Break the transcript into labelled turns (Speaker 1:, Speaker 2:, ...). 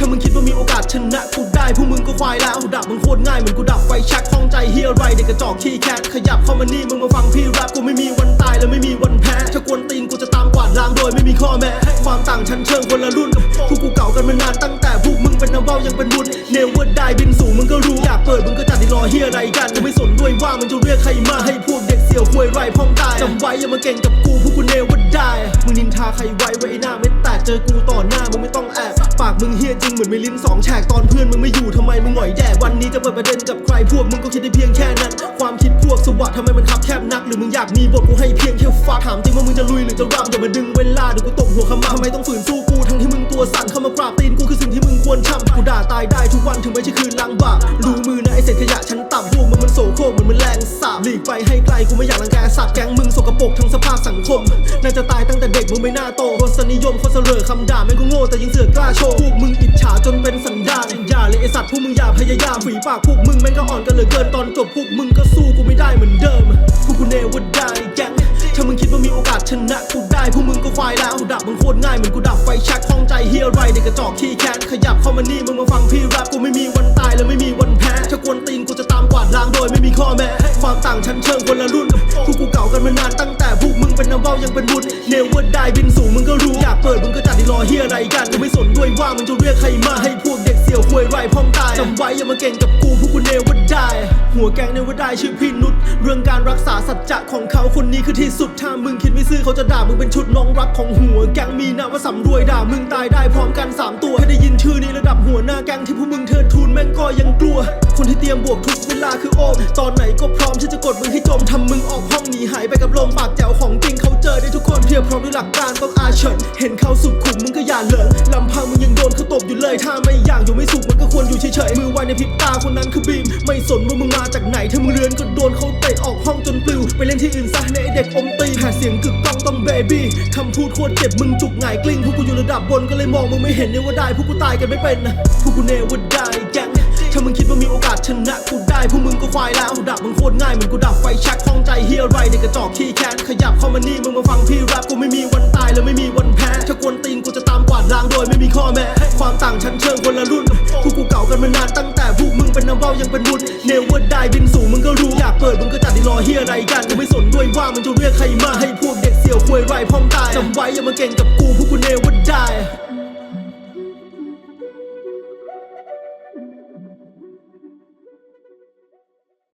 Speaker 1: ฉันมึงคิดว่ามีโอกาสชนะกูได้พวกมึงก็ควายแล้วดับมึงโคตรง่ายเหมือนกูดับไฟชักข้องใจเฮียไรเด็กกระจอกขี้แค้นขยับเข้ามานี่มึงมาฟังพี่แรปกูไม่มีวันตายและไม่มีวันแพ้ถ้ากวนตีนกูจะตามกวาดล้างโดยไม่มีข้อแม้ความต่างชั้นเชิงคนละรุ่นพวกกูเก่ากันมานานตั้งแต่พวกมึงเป็นน้ำเบ้ายังเป็นบุญเนวอร์ได้บินสูงมึงก็รู้อยากเปิดมึงก็จัดที่รอเฮียอะไรกันกูไม่สนด้วยว่ามันจะเรียกใครมาให้พวกเด็ก ยวควยไรพ้องตายจำไว้อย่ามาเก่งกับกูพวกกูเนวอร์ได้มึงนินทาใครไว้ไว้ไอหน้าไม่แตกเจอกูต่อหน้ามึงไม่ต้องแอบปากมึงเฮียจริงเหมือนมีลิ้นสองแฉกตอนเพื่อนมึงไม่อยู่ทำไมมึงหงอยแดกวันนี้จะเปิดประเด็นกับใครพวกมึงก็คิดได้เพียงแค่นั้นความคิดพวกสวัสดทำไมมันคับแคบนักหรือมึงอยากมีบทกูให้เพียงแค่ฟักถามจริงว่ามึงจะลุยหรือจะรับอย่ามาดึงเวลาเดี๋ยวกูตบหัวขมาทำไมต้องฝืนสู้กูทั้งที่มึงตัวสั่นเข้ามากราบตีนกูคือสิ่งที่มึงควรทำกูด่าตายได้ทุกวันถึงไม่ใช่คืนล้างบาปรู้ ไให้ไกลกูไม่อยากรังแกสัตว์แก๊งมึงสกปรกทั้งสภาพสังคม น่าจะตายตั้งแต่เด็กมึงไม่น่าโตรสนิยมเขาเสลอคำด่าแม่งก็โง่แต่ยังเสือกกล้าโชว์พวกมึงอิจฉาจนเป็นสันดานอย่าเลยไอสัตว์พวกมึงอย่าพยายามฝีปากพวกมึงแม่งก็อ่อนกันเหลือเกินตอนจบพวกมึงก็สู้กูไม่ได้เหมือนเดิมพวกกูเนวได้แก๊งถ้ามึงคิดว่ามีโอกาสชนะกูได้พวกมึงก็ควายแล้วดับมึงโคตรง่ายเหมือนกูดับไฟแชักข้องใจเฮียไรเด็กกระจอกขี้แค้นขยับเข้ามานี่มึงมาฟังพี่แรปกูไม่มี มานานตั้งแต่พวกมึงเป็นน้ำเบ้ายังเป็นบุญเนวอร์ได้บินสูงมึงก็รู้ อยากเปิดมึงก็จัดที่รอเฮียอะไรกันกูไม่สนด้วยว่ามึงจะเรียกใครมาให้พวกเด็กเสี่ยวควยไรพ้องตายจำไว้อย่ามาเก่งกับกู หัวแกงเนวอร์ได้ชื่อพี่นุชเรื่องการรักษาสัจจะของเขาคนนี้คือที่สุดถ้ามึงคิดไม่ซื่อเขาจะด่ามึงเป็นชุดน้องรักของหัวแกงมีนามว่าสำรวยด่ามึงตายได้พร้อมกันสามตัวแค่ได้ยินชื่อนี้ระดับหัวหน้าแกงที่พวกมึงเทิดทูนแม่งก็ยังกลัว คนที่เตรียมบวกทุกเวลาคือโอมตอนไหนก็พร้อมที่จะกดมึงให้จมทำมึงออกห้องหนีหายไปกับลมปากแจ๋วของจริงเขาเจอได้ทุกคนเพียบพร้อมด้วยหลักการต้องอาเฉินเห็นเขาสุดขุมมึงก็อย่าเหลิง เขาตบอยู่เลยถ้าไม่อยากอยู่ไม่สุขมันก็ควรอยู่เฉยๆมือไวในพริบตาคนนั้นคือบีม ไม่สนว่ามึงมาจากไหนถ้ามึงเรือนก็โดนเขาเตะออกห้องจนปลิว ไปเล่นที่อื่นซะในไอเด็กอมตีแผ่เสียงกึกก้องต้องเบบี้คำพูดโคตรเจ็บมึงจุกหงายกลิ้งพวกกูอยู่ระดับบนก็เลยมองมึงไม่เห็นเนี่ยว่าได้พวกกูตายกันไม่เป็นนะพวกกูเนว่าได้แก๊งถ้ามึงคิดว่ามีโอกาสชนะกูได้พวกมึงก็ควายแล้วดับมึงโคตรง่ายเหมือนกูดับไฟแชักข้องใจเฮียไรเด็กกระจอกขี้แค้นขยับเข้ามานี่มึงมาฟังพี่แรปกูไม่มีวัน เป็นน้ำเบ้ายังเป็นบุญเนวเวอร์ได้บินสูงมึงก็รู้อยากเปิดมึงก็จัดที่รอเฮียอะไรกันกูไม่สนด้วยว่ามันจะเรียกใครมาให้พวกเด็กเสี่ยวควยไรพร้อมตายจำไว้อย่ามาเก่งกับกูพวกกูเนวอร์ได้